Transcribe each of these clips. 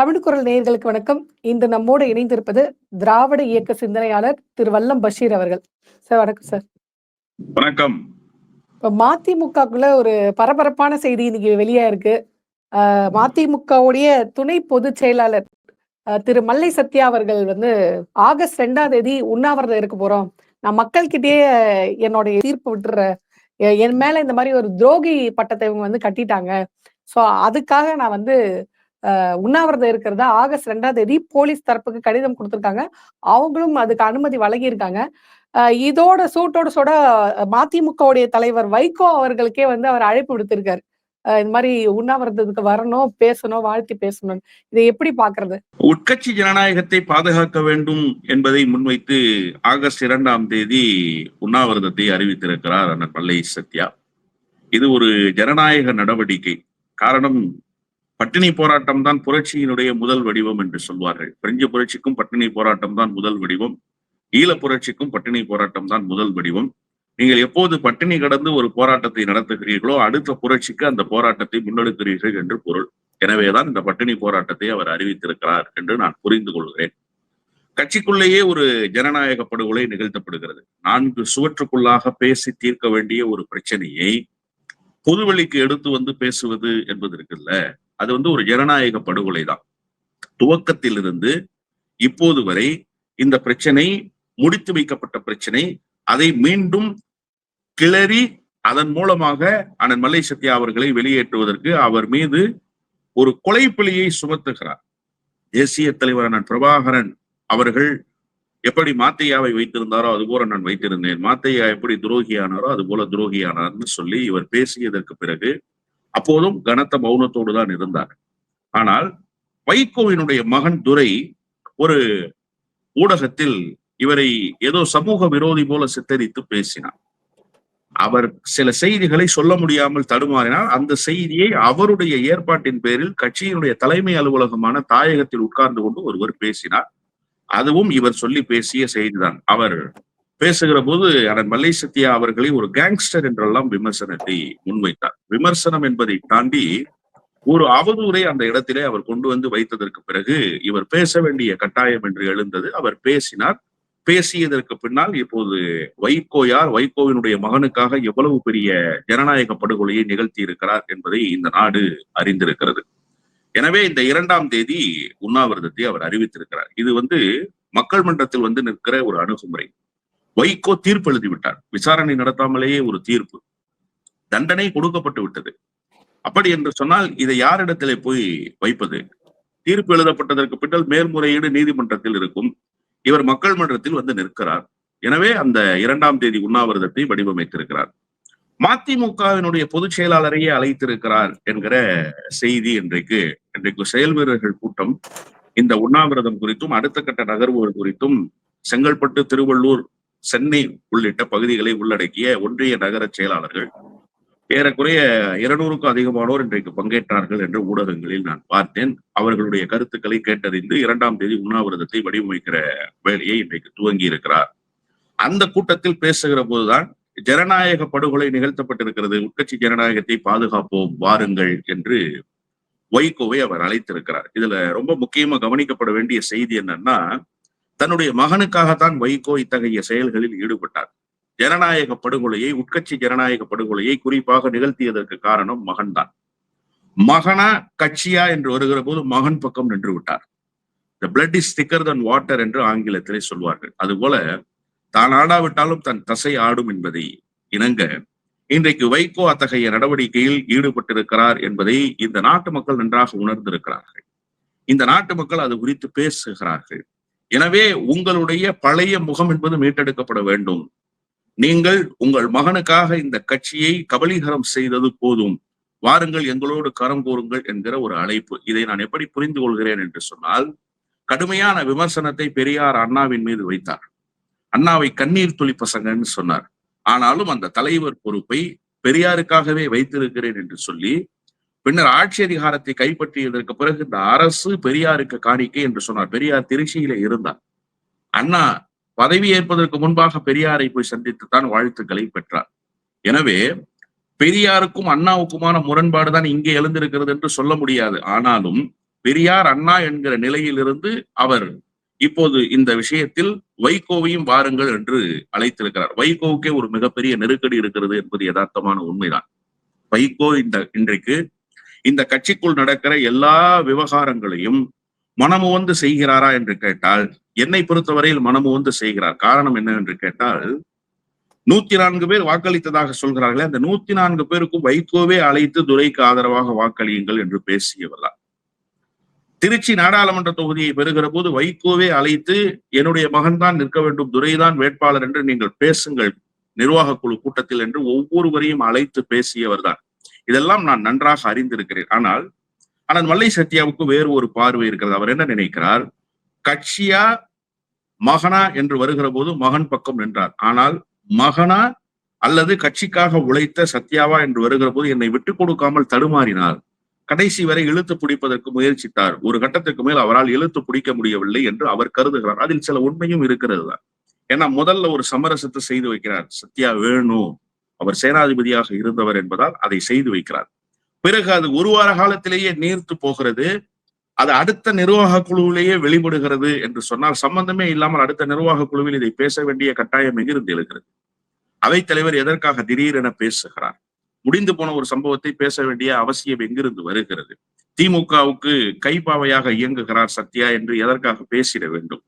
தமிழ் குரல் நேயர்களுக்கு வணக்கம். இன்று நம்மோடு இணைந்திருப்பது திராவிட இயக்க சிந்தனையாளர் திரு வல்லம் பஷீர் அவர்கள். சார் வணக்கம் சார். வணக்கம். இப்ப மதிமுகக்குள்ள ஒரு பரபரப்பான செய்தி இன்னைக்கு வெளியா இருக்கு மதிமுகவுடைய துணை பொதுச் செயலாளர் திரு மல்லை சத்யா அவர்கள் வந்து ஆகஸ்ட் ரெண்டாம் தேதி உண்ணாவிரதம் இருக்க போறோம். நான் மக்கள்கிட்டயே என்னுடைய தீர்ப்பு விட்டுறேன் எ- என் மேல இந்த மாதிரி ஒரு துரோகி பட்டத்தை இவங்க வந்து கட்டிட்டாங்க. சோ அதுக்காக நான் வந்து உண்ணாவிரதம் இருக்கிறதா? ஆகஸ்ட் ரெண்டாம் தேதி போலீஸ் தரப்புக்கு கடிதம் கொடுத்திருக்காங்க. அவங்களும் அதுக்கு அனுமதி வழங்கியிருக்காங்க. இதோட சூட்டோட சூட மதிமுகவுடைய தலைவர் வைகோ அவர்களுக்கே வந்து அவர் அழைப்பு விடுத்திருக்காரு. இந்த மாதிரி உண்ணாவிரதத்துக்கு வரணும் பேசணும் வாழ்த்தி பேசணும். இதை எப்படி பாக்குறது உட்கட்சி ஜனநாயகத்தை பாதுகாக்க வேண்டும் என்பதை முன்வைத்து ஆகஸ்ட் இரண்டாம் தேதி உண்ணாவிரதத்தை அறிவித்திருக்கிறார் அண்ணன் மல்லை சத்யா. இது ஒரு ஜனநாயக நடவடிக்கை. காரணம் பட்டினி போராட்டம் தான் புரட்சியினுடைய முதல் வடிவம் என்று சொல்வார்கள். பிரெஞ்சு புரட்சிக்கும் பட்டினி போராட்டம் தான் முதல் வடிவம். ஈழ புரட்சிக்கும் பட்டினி போராட்டம் தான் முதல் வடிவம். நீங்கள் எப்போது பட்டினி கடந்து ஒரு போராட்டத்தை நடத்துகிறீர்களோ அடுத்த புரட்சிக்கு அந்த போராட்டத்தை முன்னெடுக்கிறீர்கள் என்று பொருள். எனவேதான் இந்த பட்டினி போராட்டத்தை அவர் அறிவித்திருக்கிறார் என்று நான் புரிந்து கொள்கிறேன். கட்சிக்குள்ளேயே ஒரு ஜனநாயக படுகொலை நிகழ்த்தப்படுகிறது. நான்கு சுவற்றுக்குள்ளாக பேசி தீர்க்க வேண்டிய ஒரு பிரச்சனையை பொதுவெளிக்கு எடுத்து வந்து பேசுவது என்பது இருக்குல்ல? அது வந்து ஒரு ஜனநாயக படுகொலை தான். துவக்கத்திலிருந்து இப்போது வரை இந்த பிரச்சனை முடித்து வைக்கப்பட்ட பிரச்சனை அதை மீண்டும் கிளறி அதன் மூலமாக அண்ணன் மல்லை சத்யா அவர்களை வெளியேற்றுவதற்கு அவர் மீது ஒரு கொலைப்பழியை சுமத்துகிறார். தேசிய தலைவர் அண்ணன் பிரபாகரன் அவர்கள் எப்படி மாத்தையாவை வைத்திருந்தாரோ அது போல நான் வைத்திருந்தேன். மாத்தையா எப்படி துரோகியானாரோ அது போல துரோகியானார்னு சொல்லி இவர் பேசியதற்கு பிறகு அப்போதும் கனத்த மௌனத்தோடு தான் இருந்தார் ஆனால் வைகோவினுடைய மகன் துரை ஒரு ஊடகத்தில் இவரை ஏதோ சமூக விரோதி போல சித்தரித்து பேசினார். அவர் சில செய்திகளை சொல்ல முடியாமல் தடுமாறினால் அந்த செய்தியை அவருடைய ஏற்பாட்டின் பேரில் கட்சியினுடைய தலைமை அலுவலகமான தாயகத்தில் உட்கார்ந்து கொண்டு ஒருவர் பேசினார். அதுவும் இவர் சொல்லி பேசிய செய்திதான். அவர் பேசுகிற போது அண்ணன் மல்லை சத்யா அவர்களை ஒரு கேங்ஸ்டர் என்றெல்லாம் விமர்சனத்தை முன்வைத்தார். விமர்சனம் என்பதை தாண்டி ஒரு அவதூறை அந்த இடத்திலே அவர் கொண்டு வந்து வைத்ததற்கு பிறகு இவர் பேச வேண்டிய கட்டாயம் என்று எழுந்தது. அவர் பேசினார். பேசியதற்கு பின்னால் இப்போது வைகோ யார் வைகோவினுடைய மகனுக்காக எவ்வளவு பெரிய ஜனநாயக படுகொலையை நிகழ்த்தி இருக்கிறார் என்பதை இந்த நாடு அறிந்திருக்கிறது. எனவே இந்த இரண்டாம் தேதி உண்ணாவிரதத்தை அவர் அறிவித்திருக்கிறார். இது வந்து மக்கள் மன்றத்தில் வந்து நிற்கிற ஒரு அணுகுமுறை. வைகோ தீர்ப்பு எழுதி விட்டார் விசாரணை நடத்தாமலேயே ஒரு தீர்ப்பு. தண்டனை கொடுக்கப்பட்டு விட்டது. அப்படி என்று சொன்னால் இதை யாரிடத்திலே போய் வைப்பது? தீர்ப்பு எழுதப்பட்டதற்கு பின்னால் மேல்முறையீடு நீதிமன்றத்தில் இருக்கும். இவர் மக்கள் மன்றத்தில் வந்து நிற்கிறார். எனவே அந்த இரண்டாம் தேதி உண்ணாவிரதத்தை வடிவமைத்திருக்கிறார். மதிமுகவினுடைய பொதுச் செயலாளரையே அழைத்திருக்கிறார் என்கிற செய்தி இன்றைக்கு இன்றைக்கு செயல் வீரர்கள் கூட்டம் இந்த உண்ணாவிரதம் குறித்தும் அடுத்த கட்ட நகர்வுகள் குறித்தும் செங்கல்பட்டு திருவள்ளூர் சென்னை உள்ளிட்ட பகுதிகளை உள்ளடக்கிய ஒன்றிய நகர செயலாளர்கள். ஏறக்குறைய இருநூறுக்கும் அதிகமானோர் இன்றைக்கு பங்கேற்றார்கள் என்று ஊடகங்களில் நான் பார்த்தேன். அவர்களுடைய கருத்துக்களை கேட்டறிந்து இரண்டாம் தேதி உண்ணாவிரதத்தை வடிவமைக்கிற வேலையை இன்றைக்கு துவங்கி இருக்கிறார் அந்த கூட்டத்தில் பேசுகிற போதுதான் ஜனநாயக படுகொலை நிகழ்த்தப்பட்டிருக்கிறது. உட்கட்சி ஜனநாயகத்தை பாதுகாப்போம் வாருங்கள் என்று வைகோவை அவர் அழைத்திருக்கிறார். இதுல ரொம்ப முக்கியமா கவனிக்கப்பட வேண்டிய செய்தி என்னன்னா தன்னுடைய மகனுக்காகத்தான் வைகோ இத்தகைய செயல்களில் ஈடுபட்டார். ஜனநாயக படுகொலையை உட்கட்சி ஜனநாயக படுகொலையை குறிப்பாக நிகழ்த்தியதற்கு காரணம் மகன்தான். மகனா கட்சியா என்று வருகிற போது மகன் பக்கம் நின்று விட்டார். த பிளட் இஸ் திக்கர் தன் வாட்டர் என்று ஆங்கிலத்திலே சொல்வார்கள். அதுபோல தான் ஆடாவிட்டாலும் தன் தசை ஆடும் என்பதை இணங்க இன்றைக்கு வைகோ அத்தகைய நடவடிக்கையில் ஈடுபட்டிருக்கிறார் என்பதை இந்த நாட்டு மக்கள் நன்றாக உணர்ந்திருக்கிறார்கள். இந்த நாட்டு மக்கள் அது குறித்து பேசுகிறார்கள். எனவே உங்களுடைய பழைய முகம் என்பது மீட்டெடுக்கப்பட வேண்டும். நீங்கள் உங்கள் மகனுக்காக இந்த கட்சியை கபலீகரம் செய்தது போதும். வாருங்கள் எங்களோடு கரம் கூறுங்கள் என்கிற ஒரு அழைப்பு. இதை நான் எப்படி புரிந்து கொள்கிறேன் என்று சொன்னால் கடுமையான விமர்சனத்தை பெரியார் அண்ணாவின் மீது வைத்தார். அண்ணாவை கண்ணீர் துளி பசங்கன்னு சொன்னார். ஆனாலும் அந்த தலைவர் பொறுப்பை பெரியாருக்காகவே வைத்திருக்கிறேன் என்று சொல்லி பின்னர் ஆட்சி அதிகாரத்தை கைப்பற்றியதற்கு பிறகு இந்த அரசு பெரியாருக்கு காணிக்கை என்று சொன்னார். பெரியார் திருச்சியில இருந்தார். அண்ணா பதவி ஏற்பதற்கு முன்பாக பெரியாரை போய் சந்தித்து தான் வாழ்த்துக்களை பெற்றார். எனவே பெரியாருக்கும் அண்ணாவுக்குமான முரண்பாடு தான் இங்கே எழுந்திருக்கிறது என்று சொல்ல முடியாது. ஆனாலும் பெரியார் அண்ணா என்கிற நிலையிலிருந்து அவர் இப்போது இந்த விஷயத்தில் வைகோவையும் வாருங்கள் என்று அழைத்திருக்கிறார். வைகோவுக்கே ஒரு மிகப்பெரிய நெருக்கடி இருக்கிறது என்பது யதார்த்தமான உண்மைதான். வைகோ இந்த இன்றைக்கு இந்த கட்சிக்குள் நடக்கிற எல்லா விவகாரங்களையும் மனமுவந்து செய்கிறாரா என்று கேட்டால் என்னை பொறுத்தவரையில் மனமுவந்து செய்கிறார். காரணம் என்ன என்று கேட்டால் நூத்தி நான்கு பேர் வாக்களித்ததாக சொல்கிறார்களே அந்த நூத்தி நான்கு பேருக்கும் வைகோவே அழைத்து துரைக்கு ஆதரவாக வாக்களியுங்கள் என்று பேசியவர் திருச்சி நாடாளுமன்ற தொகுதியை பெறுகிற போது வைகோவே அழைத்து என்னுடைய மகன்தான் நிற்க வேண்டும் துரைதான் வேட்பாளர் என்று நீங்கள் பேசுங்கள் நிர்வாக குழு கூட்டத்தில் என்று ஒவ்வொருவரையும் அழைத்து பேசியவர் தான் இதெல்லாம் நான் நன்றாக அறிந்திருக்கிறேன். ஆனால் ஆனால் மல்லை சத்யாவுக்கு வேறு ஒரு பார்வை இருக்கிறது. அவர் என்ன நினைக்கிறார்? கட்சியா மகனா என்று வருகிற போது மகன் பக்கம் நின்றார். ஆனால் மகனா அல்லது கட்சிக்காக உழைத்த சத்யாவா என்று வருகிற போது என்னை விட்டுக் கொடுக்காமல் தடுமாறினார். கடைசி வரை இழுத்து பிடிப்பதற்கு முயற்சித்தார். ஒரு கட்டத்துக்கு மேல் அவரால் இழுத்து பிடிக்க முடியவில்லை என்று அவர் கருதுகிறார். அதில் சில உண்மையும் இருக்கிறது தான். ஏன்னா முதல்ல ஒரு சமரசத்தை செய்து வைக்கிறார். சத்யா வேணும் அவர் சேனாதிபதியாக இருந்தவர் என்பதால் அதை செய்து வைக்கிறார். பிறகு அது ஒரு வார காலத்திலேயே நீர்த்து போகிறது. அது அடுத்த நிர்வாக குழுவிலேயே வெளிப்படுகிறது என்று சொன்னால் சம்பந்தமே இல்லாமல் அடுத்த நிர்வாக குழுவில் இதை பேச வேண்டிய கட்டாயம் எங்கிருந்து எழுகிறது? அவைத்தலைவர் எதற்காக திடீரென பேசுகிறார்? முடிந்து போன ஒரு சம்பவத்தை பேச வேண்டிய அவசியம் எங்கிருந்து வருகிறது? திமுகவுக்கு கைப்பாவையாக இயங்குகிறார் சத்யா என்று எதற்காக பேசிட வேண்டும்?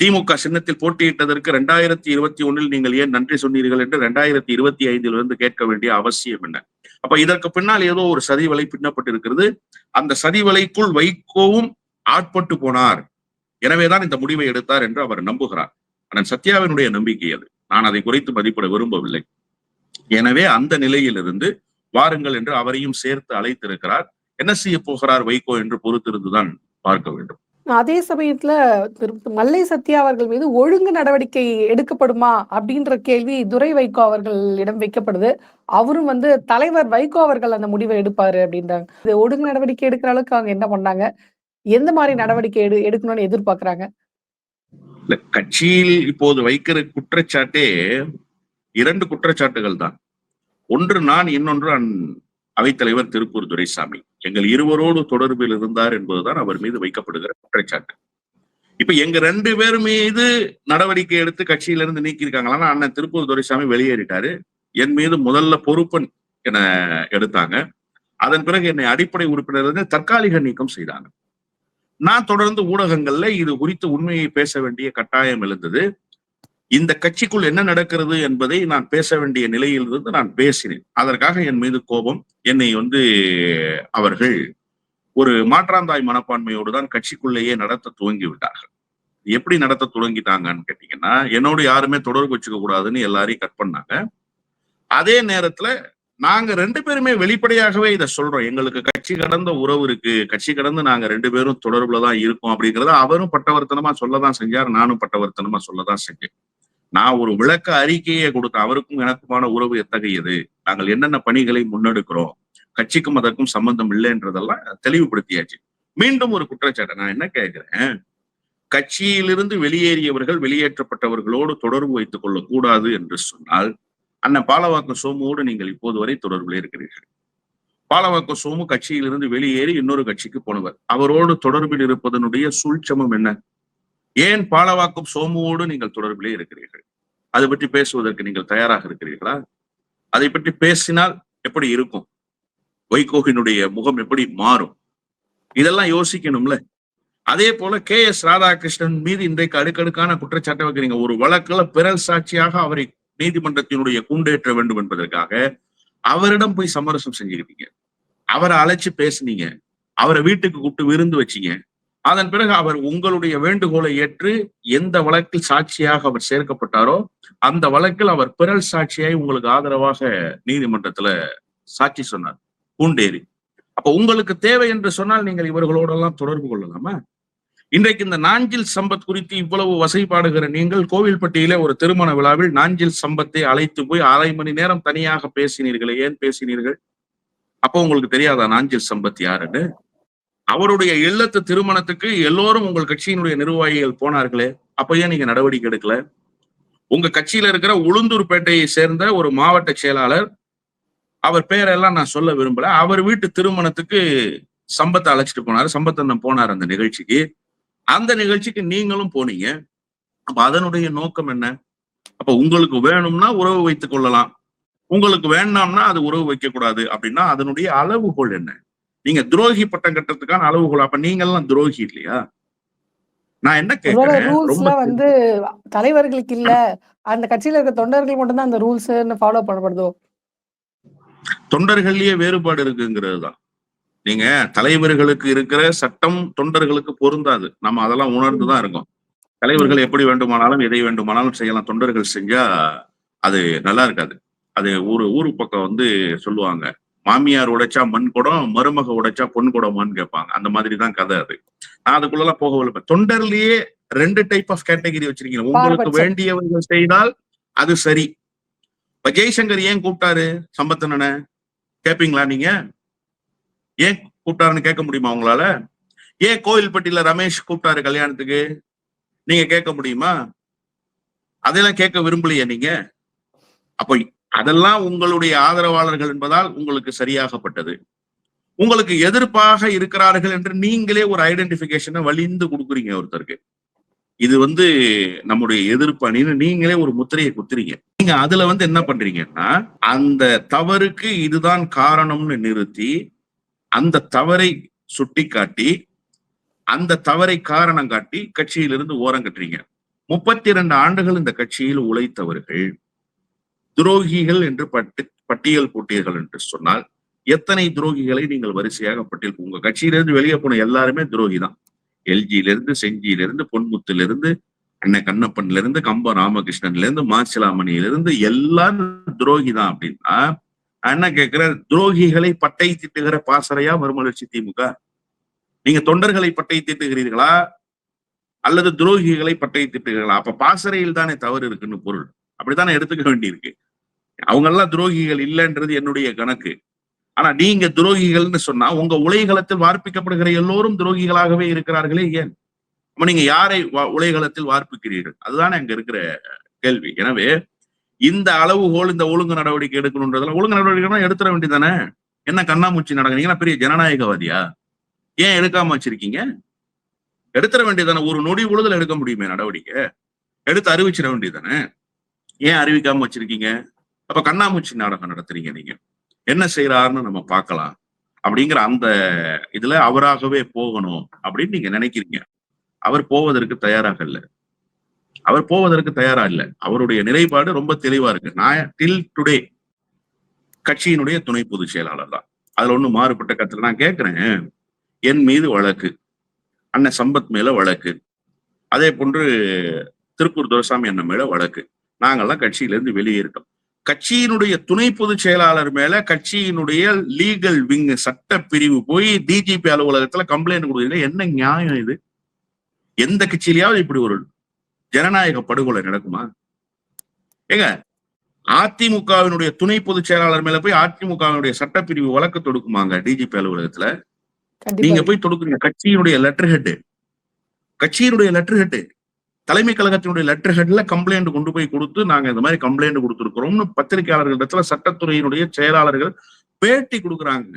திமுக சின்னத்தில் போட்டியிட்டதற்கு ரெண்டாயிரத்தி இருபத்தி ஒன்னில் நீங்கள் ஏன் நன்றி சொன்னீர்கள் என்று ரெண்டாயிரத்தி இருபத்தி ஐந்தில் இருந்து கேட்க வேண்டிய அவசியம் என்ன? அப்ப இதற்கு பின்னால் ஏதோ ஒரு சதிவலை பின்னப்பட்டிருக்கிறது. அந்த சதிவலைக்குள் வைகோவும் ஆட்பட்டு போனார். எனவேதான் இந்த முடிவை எடுத்தார் என்று அவர் நம்புகிறார். ஆனால் சத்யாவினுடைய நம்பிக்கை அது. நான் அதை குறைத்து மதிப்பிட விரும்பவில்லை. எனவே அந்த நிலையிலிருந்து வாருங்கள் என்று அவரையும் சேர்த்து அழைத்திருக்கிறார். என்ன செய்ய போகிறார் வைகோ என்று பொறுத்திருந்துதான் பார்க்க வேண்டும். அதே சமயத்துல மல்லை சத்யா அவர்கள் மீது ஒழுங்கு நடவடிக்கை எடுக்கப்படுமா அப்படின்ற கேள்வி துரை வைகோ அவர்களிடம் வைக்கப்படுது. அவரும் வந்து தலைவர் வைகோ அவர்கள் அந்த முடிவை எடுப்பாரு அப்படின்றாங்க. இது ஒழுங்கு நடவடிக்கை எடுக்கிற அளவுக்கு அவங்க என்ன பண்ணாங்க? எந்த மாதிரி நடவடிக்கை எடு எடுக்கணும்னு எதிர்பார்க்கறாங்க? இல்ல கட்சியில் இப்போது வைக்கிற குற்றச்சாட்டே இரண்டு குற்றச்சாட்டுகள் தான். ஒன்று நான் இன்னொன்று அவைத்தலைவர் திருப்பூர் துரைசாமி. எங்கள் இருவரோடு தொடர்பில் இருந்தார் என்பதுதான் அவர் மீது வைக்கப்படுகிற குற்றச்சாட்டு. இப்ப எங்க ரெண்டு பேர் மீது நடவடிக்கை எடுத்து கட்சியிலிருந்து நீக்கியிருக்காங்களா அண்ணன் திருப்பூர் துரைசாமி வெளியேறிட்டாரு. என் மீது முதல்ல பொறுப்பன் என எடுத்தாங்க. அதன் பிறகு என்னை அடிப்படை உறுப்பினர் தற்காலிக நீக்கம் செய்தாங்க. நான் தொடர்ந்து ஊடகங்கள்ல இது குறித்து உண்மையை பேச வேண்டிய கட்டாயம் எழுந்தது. இந்த கட்சிக்குள் என்ன நடக்கிறது என்பதை நான் பேச வேண்டிய நிலையில் இருந்து நான் பேசினேன். அதற்காக என் மீது கோபம் என்னை வந்து அவர்கள் ஒரு மாற்றாந்தாய் மனப்பான்மையோடு தான் கட்சிக்குள்ளேயே நடத்த துவங்கி விட்டார்கள். எப்படி நடத்த துவங்கிட்டாங்கன்னு கேட்டீங்கன்னா என்னோடு யாருமே தொடர்பு வச்சுக்க கூடாதுன்னு எல்லாரையும் கட் பண்ணாங்க. அதே நேரத்துல நாங்க ரெண்டு பேருமே வெளிப்படையாகவே இதை சொல்றோம். எங்களுக்கு கட்சி கடந்த உறவு இருக்கு. கட்சி கடந்து நாங்க ரெண்டு பேரும் தொடர்புல தான் இருக்கோம் அப்படிங்கிறத அவரும் பட்டவர்த்தனமா சொல்லதான் செஞ்சார் நானும் பட்டவர்த்தனமா சொல்லதான் செஞ்சேன். நான் ஒரு விளக்க அறிக்கையை கொடுத்த அவருக்கும் எனக்குமான உறவு எத்தகையது? நாங்கள் என்னென்ன பணிகளை முன்னெடுக்கிறோம்? கட்சிக்கும் அதற்கும் சம்பந்தம் இல்லைன்றதெல்லாம் தெளிவுபடுத்தியாச்சு. மீண்டும் ஒரு குற்றச்சாட்டை. நான் என்ன கேட்கிறேன்? கட்சியிலிருந்து வெளியேறியவர்கள் வெளியேற்றப்பட்டவர்களோடு தொடர்பு வைத்துக் கொள்ளக்கூடாது என்று சொன்னால் அண்ணன் பாலவாக்கம் சோமுவோடு நீங்கள் இப்போது வரை தொடர்பில் இருக்கிறீர்கள். பாலவாக்கம் சோமு கட்சியிலிருந்து வெளியேறி இன்னொரு கட்சிக்கு போனவர். அவரோடு தொடர்பில் இருப்பதனுடைய சூழ்ச்சமம் என்ன? ஏன் பாலவாக்கம் சோமுவோடு நீங்கள் தொடர்பிலே இருக்கிறீர்கள்? அதை பற்றி பேசுவதற்கு நீங்கள் தயாராக இருக்கிறீர்களா? அதை பற்றி பேசினால் எப்படி இருக்கும்? வைகோகினுடைய முகம் எப்படி மாறும்? இதெல்லாம் யோசிக்கணும்ல. அதே போல கே எஸ் ராதாகிருஷ்ணன் மீது இன்றைக்கு அடுக்கடுக்கான குற்றச்சாட்டை வைக்கிறீங்க. ஒரு வழக்குல பிறல் சாட்சியாக அவரை நீதிமன்றத்தினுடைய கூண்டேற்ற வேண்டும் என்பதற்காக அவரிடம் போய் சமரசம் செஞ்சுக்கிட்டீங்க. அவரை அழைச்சு பேசுனீங்க. அவரை வீட்டுக்கு கூப்பிட்டு விருந்து வச்சீங்க. அதன் பிறகு அவர் உங்களுடைய வேண்டுகோளை ஏற்று எந்த வழக்கில் சாட்சியாக அவர் சேர்க்கப்பட்டாரோ அந்த வழக்கில் அவர் பிறல் சாட்சியாய் உங்களுக்கு ஆதரவாக நீதிமன்றத்துல சாட்சி சொன்னார். பூண்டேரி. அப்ப உங்களுக்கு தேவை என்று சொன்னால் நீங்கள் இவர்களோடெல்லாம் தொடர்பு கொள்ளலாமா? இன்றைக்கு இந்த நாஞ்சில் சம்பத் குறித்து இவ்வளவு வசைபாடுகிற நீங்கள் கோவில்பட்டியிலே ஒரு திருமண விழாவில் நாஞ்சில் சம்பத்தை அழைத்து போய் அரை மணி நேரம் தனியாக பேசினீர்களே ஏன் பேசினீர்கள்? அப்போ உங்களுக்கு தெரியாதா நாஞ்சில் சம்பத் யாருன்னு? அவருடைய இல்லத்து திருமணத்துக்கு எல்லோரும் உங்கள் கட்சியினுடைய நிர்வாகிகள் போனார்களே அப்ப ஏன் நீங்க நடவடிக்கை எடுக்கல? உங்க கட்சியில இருக்கிற உளுந்தூர்பேட்டையை சேர்ந்த ஒரு மாவட்ட செயலாளர் அவர் பேரெல்லாம் நான் சொல்ல விரும்பல. அவர் வீட்டு திருமணத்துக்கு சம்பத்தை அழைச்சிட்டு போனாரு சம்பத்தண்ணன் போனார் அந்த நிகழ்ச்சிக்கு. அந்த நிகழ்ச்சிக்கு நீங்களும் போனீங்க. அப்ப அதனுடைய நோக்கம் என்ன? அப்ப உங்களுக்கு வேணும்னா உறவு வைத்துக் கொள்ளலாம். உங்களுக்கு வேண்டாம்னா அது உறவு வைக்க கூடாது அப்படின்னா அதனுடைய அளவுகோல் என்ன? நீங்க துரோகி பட்டம் கட்டுறதுக்கான அளவுகோல். அப்ப நீங்க எல்லாம் துரோகி இல்லையா? நான் என்ன ரூல்ஸ்லாம் வந்து தலைவர்களுக்கு இல்ல. அந்த கட்சியில இருக்க தொண்டர்கள் மட்டும்தான் அந்த ரூல்ஸ் ஃபாலோ பண்ணப்படுதோ? தொண்டர்கள்லயே வேறுபாடு இருக்குங்கிறது தான் நீங்க தலைவர்களுக்கு இருக்கிற சட்டம் தொண்டர்களுக்கு பொருந்தாது. நம்ம அதெல்லாம் உணர்ந்துதான் இருக்கோம். தலைவர்கள் எப்படி வேண்டுமானாலும் எதை வேண்டுமானாலும் செய்யலாம். தொண்டர்கள் செஞ்சா அது நல்லா இருக்காது. அது ஊரு ஊரு பக்கம் வந்து சொல்லுவாங்க. மாமியார் உடைச்சா மண் குடம் மருமக உடைச்சா பொன் குடமான்னு கேட்பாங்க. அந்த மாதிரி தான் கதை அது. நான் அதுக்குள்ளலாம் போக விரும்ப தொண்டர்லயே ரெண்டு டைப் ஆஃப் கேட்டகரி வச்சிருக்கீங்க. உங்களுக்கு. வேண்டியவர்கள் செய்தால் அது சரி. இப்ப ஜெய்சங்கர் ஏன் கூப்பிட்டாரு? சம்பத்தனனை கேப்பீங்களா நீங்க? ஏன் கூப்பிட்டாருன்னு கேட்க முடியுமா உங்களால? ஏன் கோயில்பட்டியில ரமேஷ் கூப்பிட்டாரு கல்யாணத்துக்கு? நீங்க கேட்க முடியுமா? அதெல்லாம் கேட்க விரும்பலையா நீங்க? அப்போ அதெல்லாம் உங்களுடைய ஆதரவாளர்கள் என்பதால் உங்களுக்கு சரியாகப்பட்டது. உங்களுக்கு எதிர்ப்பாக இருக்கிறார்கள் என்று நீங்களே ஒரு ஐடென்டிபிகேஷனை வலிந்து கொடுக்குறீங்க ஒருத்தருக்கு. இது வந்து நம்முடைய எதிர்ப்பு அணின்னு நீங்களே ஒரு முத்திரையை குத்துறீங்க. நீங்க அதுல வந்து என்ன பண்றீங்கன்னா அந்த தவறுக்கு இதுதான் காரணம்னு நிறுத்தி அந்த தவறை சுட்டி காட்டி அந்த தவறை காரணம் காட்டி கட்சியிலிருந்து ஓரம் கட்டுறீங்க. முப்பத்தி இரண்டு ஆண்டுகள் இந்த கட்சியில் உழைத்தவர்கள். துரோகிகள் என்று பட்டு பட்டியல் போட்டீர்கள் என்று சொன்னால் எத்தனை துரோகிகளை நீங்கள் வரிசையாக பட்டியல் உங்க கட்சியிலிருந்து வெளியே போன எல்லாருமே துரோகி தான். எல்ஜியில இருந்து செஞ்சியில இருந்து பொன்முத்துல இருந்து அண்ணன் கண்ணப்பன்ல இருந்து கம்ப ராமகிருஷ்ணன்ல இருந்து மாசிலாமணியில இருந்து எல்லாரும் துரோகி தான் அப்படின்னா என்ன கேட்கிற துரோகிகளை பட்டை திட்டுகிற பாசறையா மறுமலர்ச்சி திமுக? நீங்க தொண்டர்களை பட்டை திட்டுகிறீர்களா? அல்லது துரோகிகளை பட்டை திட்டுகிறீர்களா? அப்ப பாசறையில் தானே தவறு இருக்குன்னு பொருள். அப்படித்தானே எடுத்துக்க வேண்டியிருக்கு. அவங்க எல்லாம் துரோகிகள் இல்லைன்றது என்னுடைய கணக்கு. ஆனா நீங்க துரோகிகள்னு சொன்னா உங்க உலைகளத்தில் வார்ப்பிக்கப்படுகிற எல்லோரும் துரோகிகளாகவே இருக்கிறார்களே ஏன்? அப்ப நீங்க யாரை வா- உலைகளத்தில் வார்ப்பிக்கிறீர்கள்? அதுதானே அங்க இருக்கிற கேள்வி. எனவே இந்த அளவுகோல் இந்த ஒழுங்கு நடவடிக்கை எடுக்கணுன்றதுல ஒழுங்கு நடவடிக்கை எடுத்துட வேண்டியதானே என்ன கண்ணாமூச்சி நடக்குறீங்கன்னா பெரிய ஜனநாயகவாதியா? ஏன் எடுக்காம வச்சிருக்கீங்க? எடுத்துட வேண்டியதானே ஒரு நொடி பொழுதுல எடுக்க முடியுமே நடவடிக்கை. எடுத்து அறிவிச்சிட வேண்டியதானே ஏன் அறிவிக்காம வச்சிருக்கீங்க? அப்ப கண்ணாமூச்சி நாடகம் நடத்துறீங்க நீங்க. என்ன செய்யறாருன்னு நம்ம பார்க்கலாம். அப்படிங்கிற அந்த இதுல அவராகவே போகணும் அப்படின்னு நீங்க நினைக்கிறீங்க. அவர் போவதற்கு தயாராக இல்லை. அவர் போவதற்கு தயாரா இல்லை. அவருடைய நிலைப்பாடு ரொம்ப தெளிவா இருக்கு. நான் டில் டுடே கட்சியினுடைய துணை பொதுச் செயலாளர் தான். அதுல ஒண்ணு மாறுபட்ட கருத்துல நான் கேட்கிறேன் என் மீது வழக்கு. அண்ணன் சம்பத் மேல வழக்கு. அதே போன்று திருப்பூர் துரசாமி அண்ணன் மேல வழக்கு. நாங்கெல்லாம் கட்சியில இருந்து வெளியேறிட்டோம். கட்சியினுடைய துணை பொதுச் செயலாளர் மேல கட்சியினுடைய லீகல் விங் சட்ட பிரிவு போய் டிஜிபி அலுவலகத்துல கம்ப்ளைண்ட் கொடுக்குறீங்க. என்ன நியாயம் இது? எந்த கட்சியிலயாவது இப்படி ஒரு ஜனநாயக படுகொலை நடக்குமா? ஏங்க அதிமுகவினுடைய துணை பொதுச் செயலாளர் மேல போய் அதிமுகவினுடைய சட்டப்பிரிவு வழக்கு தொடுக்குமாங்க டிஜிபி அலுவலகத்துல? நீங்க போய் தொடுக்குறீங்க. கட்சியினுடைய லெட்டர் ஹெட் கட்சியினுடைய லெட்டர் ஹெட் தலைமை கழகத்தினுடைய லெட்டர் ஹெட்ல கம்ப்ளைண்ட் கொண்டு போய் கொடுத்து நாங்க இந்த மாதிரி கம்ப்ளைண்ட் கொடுத்துருக்கிறோம்னு பத்திரிகையாளர்களிடத்துல சட்டத்துறையினுடைய செயலாளர்கள் பேட்டி கொடுக்குறாங்க.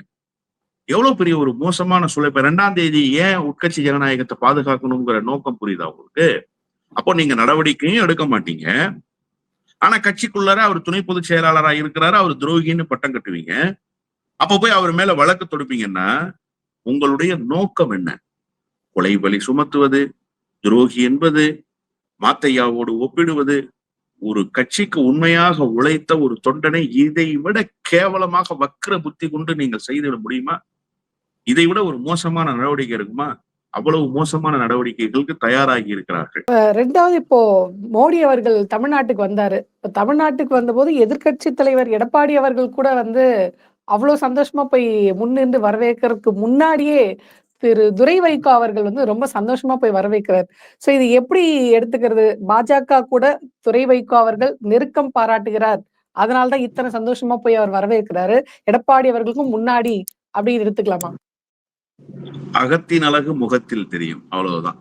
எவ்வளவு பெரிய ஒரு மோசமான சூழல் இப்ப ரெண்டாம் தேதி ஏன் உட்கட்சி ஜனநாயகத்தை பாதுகாக்கணுங்கிற நோக்கம் புரியுதா உங்களுக்கு? அப்போ நீங்க நடவடிக்கையும் எடுக்க மாட்டீங்க. ஆனா கட்சிக்குள்ளார அவர் துணை பொதுச் செயலாளரா இருக்கிறாரு அவர் துரோகின்னு பட்டம் கட்டுவீங்க. அப்ப போய் அவர் மேல வழக்கு தொடுப்பீங்கன்னா உங்களுடைய நோக்கம் என்ன? கொலை பலி சுமத்துவது துரோகி என்பது மாத்தையாவோடு ஒப்பிடுவது ஒரு கட்சிக்கு உண்மையாக உழைத்த ஒரு தொண்டனை இதை விட கேவலமாக வக்ர புத்தி கொண்டு நீங்கள் செய்துவிட முடியுமா? இதை விட ஒரு மோசமான நடவடிக்கை இருக்குமா? அவ்வளவு மோசமான நடவடிக்கைகளுக்கு தயாராகி இருக்கிறார்கள். ரெண்டாவது இப்போ மோடி அவர்கள் தமிழ்நாட்டுக்கு வந்தாரு. இப்ப தமிழ்நாட்டுக்கு வந்தபோது எதிர்க்கட்சி தலைவர் எடப்பாடி அவர்கள் கூட வந்து அவ்வளவு சந்தோஷமா போய் முன்னின்று வரவேற்கிறதுக்கு முன்னாடியே திரு துரை வைகோ அவர்கள் வந்து ரொம்ப சந்தோஷமா போய் வரவேற்கிறார். சோ இது எப்படி எடுத்துக்கிறது? பாஜக கூட துரை வைகோ அவர்கள் நெருக்கம் பாராட்டுகிறார். அதனாலதான் இத்தனை சந்தோஷமா போய் அவர் வரவேற்கிறாரு. எடப்பாடி அவர்களுக்கும் முன்னாடி அப்படின்னு எடுத்துக்கலாமா? அகத்தின் அழகு முகத்தில் தெரியும். அவ்வளவுதான்.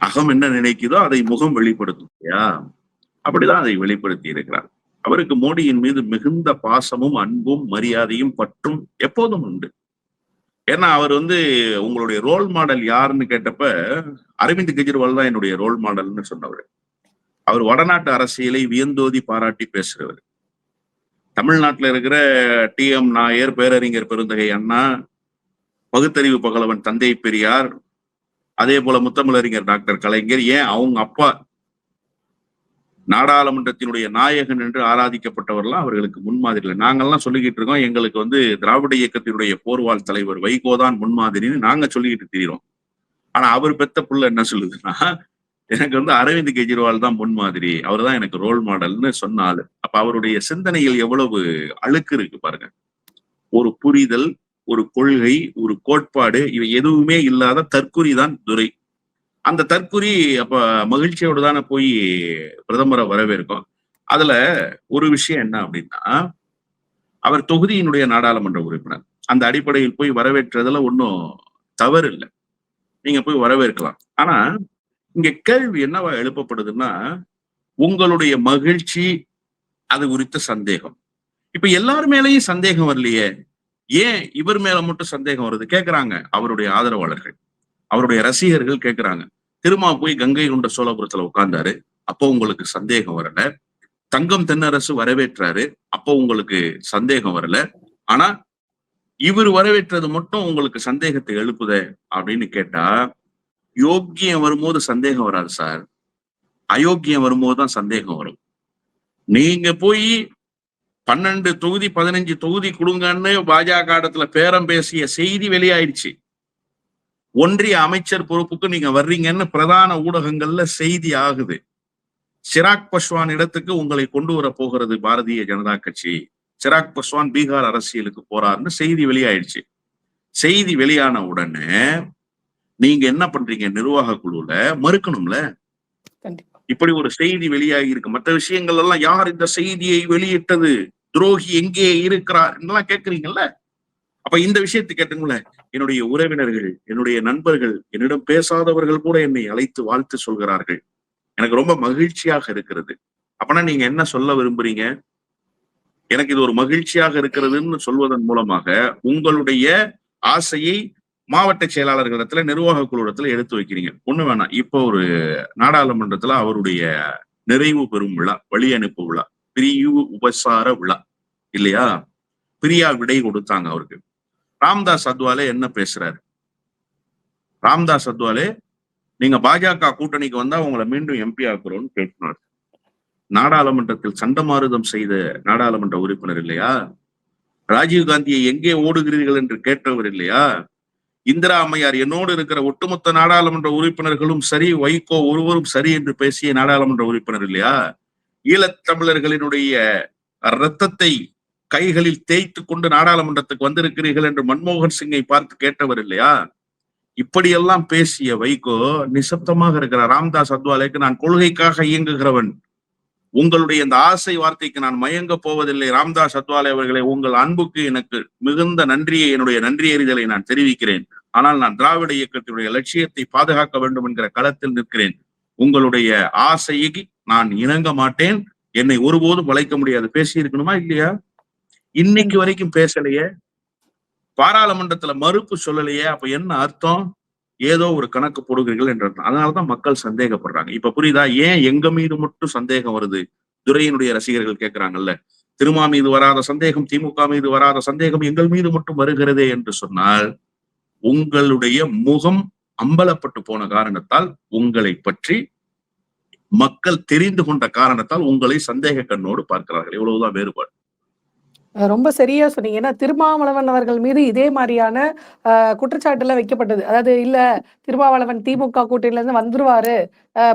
அகம் என்ன நினைக்குதோ அதை முகம் வெளிப்படுத்தும் இல்லையா? அப்படிதான் அதை வெளிப்படுத்தி இருக்கிறார். அவருக்கு மோடியின் மீது மிகுந்த பாசமும் அன்பும் மரியாதையும் பற்றும் எப்போதும் உண்டு. ஏன்னா அவர் வந்து உங்களுடைய ரோல் மாடல் யாருன்னு கேட்டப்ப அரவிந்த் கெஜ்ரிவால் தான் என்னுடைய ரோல் மாடல்னு சொன்னவர். அவர் வடநாட்டு அரசியலை வியந்தோதி பாராட்டி பேசுறவர். தமிழ்நாட்டில் இருக்கிற டி எம் நாயர் பேரறிஞர் பெருந்தகை அண்ணா பகுத்தறிவு பகலவன் தந்தை பெரியார் அதே போல முத்தமிழறிஞர் டாக்டர் கலைஞர் ஏன் அவங்க அப்பா நாடாளுமன்றத்தினுடைய நாயகன் என்று ஆராதிக்கப்பட்டவர்லாம் அவர்களுக்கு முன்மாதிரி நாங்கெல்லாம் சொல்லிக்கிட்டு இருக்கோம் எங்களுக்கு வந்து திராவிட இயக்கத்தினுடைய போர்வால் தலைவர் வைகோ தான் முன்மாதிரின்னு நாங்க சொல்லிக்கிட்டு திரியிறோம் ஆனா அவர் பெத்த புள்ள என்ன சொல்லுதுன்னா எனக்கு வந்து அரவிந்த் கெஜ்ரிவால் தான் முன்மாதிரி அவர் தான் எனக்கு ரோல் மாடல்னு சொன்னாலு அப்ப அவருடைய சிந்தனையில் எவ்வளவு அழுக்கு இருக்கு பாருங்க. ஒரு புரிதல் ஒரு கொள்கை ஒரு கோட்பாடு இவை எதுவுமே இல்லாத தற்குறி தான் துரை அந்த தற்குறி அப்ப மகிழ்ச்சியோடு தானே போய் பிரதமரை வரவேற்கும். அதுல ஒரு விஷயம் என்ன அப்படின்னா அவர் தொகுதியினுடைய நாடாளுமன்ற உறுப்பினர். அந்த அடிப்படையில் போய் வரவேற்றதுல ஒன்றும் தவறு இல்லை. நீங்க போய் வரவேற்கலாம். ஆனா இங்க கேள்வி என்னவா எழுப்பப்படுதுன்னா உங்களுடைய மகிழ்ச்சி அது குறித்த சந்தேகம். இப்ப எல்லார் மேலயும் சந்தேகம் வரலையே. ஏன் இவர் மேல மட்டும் சந்தேகம் வருது? கேக்குறாங்க அவருடைய ஆதரவாளர்கள். அவருடைய ரசிகர்கள் கேட்கிறாங்க திருமா போய் கங்கை கொண்ட சோழபுரத்துல உட்கார்ந்தாரு. அப்போ உங்களுக்கு சந்தேகம் வரல. தங்கம் தென்னரசு வரவேற்றாரு. அப்போ உங்களுக்கு சந்தேகம் வரல. ஆனா இவர் வரவேற்றது மட்டும் உங்களுக்கு சந்தேகத்தை எழுப்புத அப்படின்னு கேட்டா யோக்கியம் வரும்போது சந்தேகம் வராது சார். அயோக்கியம் வரும்போது தான் சந்தேகம் வரும். நீங்க போய் பன்னெண்டு தொகுதி பதினஞ்சு தொகுதி கொடுங்கன்னு பாஜக இடத்துல பேரம் பேசிய செய்தி வெளியாயிடுச்சு. ஒன்றிய அமைச்சர் பொறுப்புக்கு நீங்க வர்றீங்கன்னு பிரதான ஊடகங்கள்ல செய்தி ஆகுது. சிராக் பஸ்வான் இடத்துக்கு உங்களை கொண்டு வர போகிறது பாரதிய ஜனதா கட்சி. சிராக் பஸ்வான் பீகார் அரசியலுக்கு போறாருன்னு செய்தி வெளியாயிடுச்சு. செய்தி வெளியான உடனே நீங்க என்ன பண்றீங்க? நிர்வாக குழுல மறுக்கணும்ல? இப்படி ஒரு செய்தி வெளியாகி இருக்கு மற்ற விஷயங்கள் எல்லாம் யார் இந்த செய்தியை வெளியிட்டது? துரோகி எங்கே இருக்கிறார்? எல்லாம் கேக்குறீங்கல்ல? அப்ப இந்த விஷயத்தை கேட்டுங்களேன். என்னுடைய உறவினர்கள் என்னுடைய நண்பர்கள் என்னிடம் பேசாதவர்கள் கூட என்னை அழைத்து வாழ்த்து சொல்கிறார்கள். எனக்கு ரொம்ப மகிழ்ச்சியாக இருக்கிறது. அப்பனா நீங்க என்ன சொல்ல விரும்புறீங்க? எனக்கு இது ஒரு மகிழ்ச்சியாக இருக்கிறதுன்னு சொல்வதன் மூலமாக உங்களுடைய ஆசையை மாவட்ட செயலாளர்களிடத்துல நிர்வாக குழுடத்துல எடுத்து வைக்கிறீங்க. ஒண்ணு வேணாம். இப்போ ஒரு நாடாளுமன்றத்துல அவருடைய நிறைவு பெறும் விழா வழி அனுப்பு விழா பிரிவு உபசார விழா இல்லையா? பிரியா விடை கொடுத்தாங்க அவருக்கு. ராம்தாஸ் அத்வாலே என்ன பேசுறாரு? ராம்தாஸ் அத்வாலே நீங்க பாஜக கூட்டணிக்கு வந்தா உங்களை மீண்டும் எம்பி ஆக்குறோம்னு கேட்கிறார் நாடாளுமன்றத்தில் சண்டமாருதம் செய்த நாடாளுமன்ற உறுப்பினர் இல்லையா? ராஜீவ் காந்தியை எங்கே ஓடுகிறீர்கள் என்று கேட்டவர் இல்லையா? இந்திரா அம்மையார் என்னோடு இருக்கிற ஒட்டுமொத்த நாடாளுமன்ற உறுப்பினர்களும் சரி வைகோ ஒருவரும் சரி என்று பேசிய நாடாளுமன்ற உறுப்பினர் இல்லையா? ஈழத்தமிழர்களினுடைய ரத்தத்தை கைகளில் தேய்த்து கொண்டு நாடாளுமன்றத்துக்கு வந்திருக்கிறீர்கள் என்று மன்மோகன் சிங்கை பார்த்து கேட்டவர் இல்லையா? இப்படியெல்லாம் பேசிய வைகோ நிசப்தமாக இருக்கிற ராம்தாஸ் அத்வாலேக்கு நான் கொள்கைக்காக இயங்குகிறவன். உங்களுடைய இந்த ஆசை வார்த்தைக்கு நான் மயங்க போவதில்லை. ராம்தாஸ் அத்வாலே அவர்களே உங்கள் அன்புக்கு எனக்கு மிகுந்த நன்றியை என்னுடைய நன்றி எறிதலை நான் தெரிவிக்கிறேன். ஆனால் நான் திராவிட இயக்கத்தினுடைய லட்சியத்தை பாதுகாக்க வேண்டும் என்கிற களத்தில் நிற்கிறேன். உங்களுடைய ஆசைக்கு நான் இணங்க மாட்டேன். என்னை ஒருபோதும் வளைக்க முடியாது. பேசி இருக்கணுமா இல்லையா? இன்னைக்கு வரைக்கும் பேசலையே. பாராளுமன்றத்துல மறுப்பு சொல்லலையே. அப்ப என்ன அர்த்தம்? ஏதோ ஒரு கணக்கு போடுகிறீர்கள் என்ற அர்த்தம். அதனாலதான் மக்கள் சந்தேகப்படுறாங்க. இப்ப புரியுதா? ஏன் எங்க மீது மட்டும் சந்தேகம் வருது? துரையினுடைய ரசிகர்கள் கேட்கிறாங்கல்ல திருமா மீது வராத சந்தேகம் திமுக மீது வராத சந்தேகம் எங்கள் மீது மட்டும் வருகிறதே என்று சொன்னால் உங்களுடைய முகம் அம்பலப்பட்டு போன காரணத்தால் உங்களை பற்றி மக்கள் தெரிந்து கொண்ட காரணத்தால் உங்களை சந்தேக கண்ணோடு பார்க்கிறார்கள். இவ்வளவுதான் வேறுபாடு. ரொம்ப சரியா சொன்னீங்க. ஏன்னா திருமாவளவன் அவர்கள் மீது இதே மாதிரியான அஹ், குற்றச்சாட்டுலாம் வைக்கப்பட்டது. அதாவது இல்ல திருமாவளவன் திமுக கூட்டணியில இருந்து வந்துருவாரு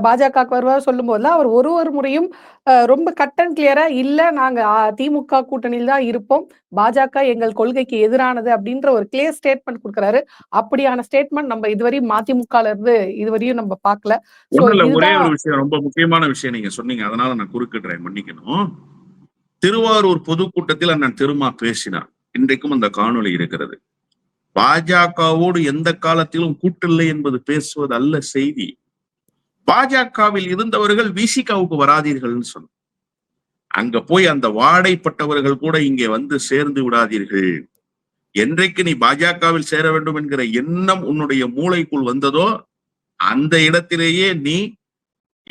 பாஜகவுக்கு வருவார் சொல்லும் போதுலாம் அவர் ஒரு ஒரு முறையும் ரொம்ப கட் அண்ட் கிளியரா இல்ல நாங்க திமுக கூட்டணியில் தான் இருப்போம். பாஜக எங்கள் கொள்கைக்கு எதிரானது அப்படின்ற ஒரு கிளியர் ஸ்டேட்மெண்ட் கொடுக்குறாரு. அப்படியான ஸ்டேட்மெண்ட் நம்ம இதுவரையும் மதிமுகல இருந்து இதுவரையும் நம்ம பார்க்கல. ஒரே ஒரு விஷயம் ரொம்ப முக்கியமான விஷயம் நீங்க சொன்னீங்க. அதனால நான் குறுக்கிடுறேன். மன்னிக்கணும். திருவாரூர் பொதுக்கூட்டத்தில் அண்ணன் திருமா பேசினார். இன்றைக்கும் அந்த காணொளி இருக்கிறது. பாஜகவோடு எந்த காலத்திலும் கூட்டில்லை என்பது பேசுவது அல்ல செய்தி. பாஜகவில் இருந்தவர்கள் விசிகாவுக்கு வராதீர்கள்னு சொன்ன அங்க போய் அந்த வாடைப்பட்டவர்கள் கூட இங்கே வந்து சேர்ந்து விடாதீர்கள். என்றைக்கு நீ பாஜகவில் சேர வேண்டும் என்கிற எண்ணம் உன்னுடைய மூளைக்குள் வந்ததோ அந்த இடத்திலேயே நீ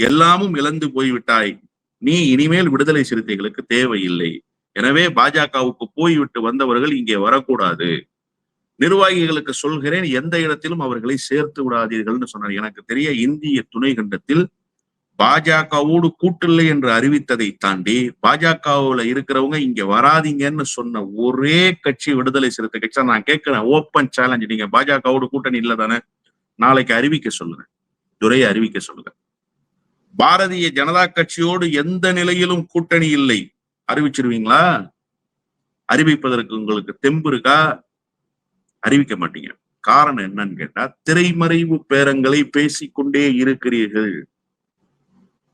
எல்லாமும் இழந்து போய்விட்டாய். நீ இனிமேல் விடுதலை சிறுத்தைகளுக்கு தேவையில்லை. எனவே பாஜகவுக்கு போய்விட்டு வந்தவர்கள் இங்கே வரக்கூடாது. நிர்வாகிகளுக்கு சொல்கிறேன் எந்த இடத்திலும் அவர்களை சேர்த்து விடாதீர்கள்னு சொன்னார். எனக்கு தெரிய இந்திய துணை கண்டத்தில் பாஜகவோடு கூட்டில்லை என்று அறிவித்ததை தாண்டி பாஜகவுல இருக்கிறவங்க இங்க வராதீங்கன்னு சொன்ன ஒரே கட்சி விடுதலை சிறுத்தை கட்சி. நான் கேட்கிறேன் ஓப்பன் சேலஞ்சு நீங்க பாஜகவோடு கூட்டணி இல்ல தானே நாளைக்கு அறிவிக்க சொல்லுங்க. துரையை அறிவிக்க சொல்லுங்க. பாரதிய ஜனதா கட்சியோடு எந்த நிலையிலும் கூட்டணி இல்லை. அறிவிச்சிருவீங்களா? அறிவிப்பதற்கு உங்களுக்கு தெம்பு இருக்கா? அறிவிக்க மாட்டீங்க. காரணம் என்னன்னு கேட்டா திரைமறைவு பேரங்களை பேசிக்கொண்டே இருக்கிறீர்கள்.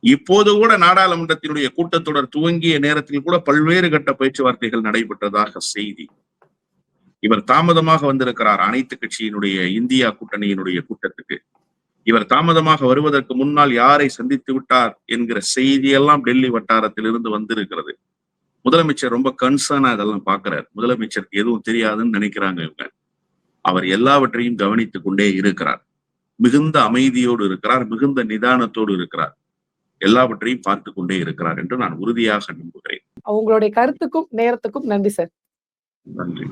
இப்போது கூட நாடாளுமன்றத்தினுடைய கூட்டத்தொடர் துவங்கிய நேரத்தில் கூட பல்வேறு கட்ட பேச்சுவார்த்தைகள் நடைபெற்றதாக செய்தி. இவர் தாமதமாக வந்திருக்கிறார் அனைத்து கட்சியினுடைய இந்தியா கூட்டணியினுடைய கூட்டத்துக்கு. இவர் தாமதமாக வருவதற்கு முன்னால் யாரை சந்தித்து விட்டார் என்கிற செய்தியெல்லாம் டெல்லி வட்டாரத்திலிருந்து வந்திருக்கிறது. முதலமைச்சர் ரொம்ப கன்சர்னா இதெல்லாம் பாக்குறாரு முதலமைச்சருக்கு எதுவும் தெரியாதுன்னு நினைக்கிறாங்க இவங்க. அவர் எல்லாவற்றையும் கவனித்துக் கொண்டே இருக்கிறார். மிகுந்த அமைதியோடு இருக்கிறார் மிகுந்த நிதானத்தோடு இருக்கிறார். எல்லாவற்றையும் பார்த்து கொண்டே இருக்கிறார் என்று நான் உறுதியாக நம்புகிறேன். உங்களுடைய கருத்துக்கும் நேரத்துக்கும் நன்றி சார். நன்றி.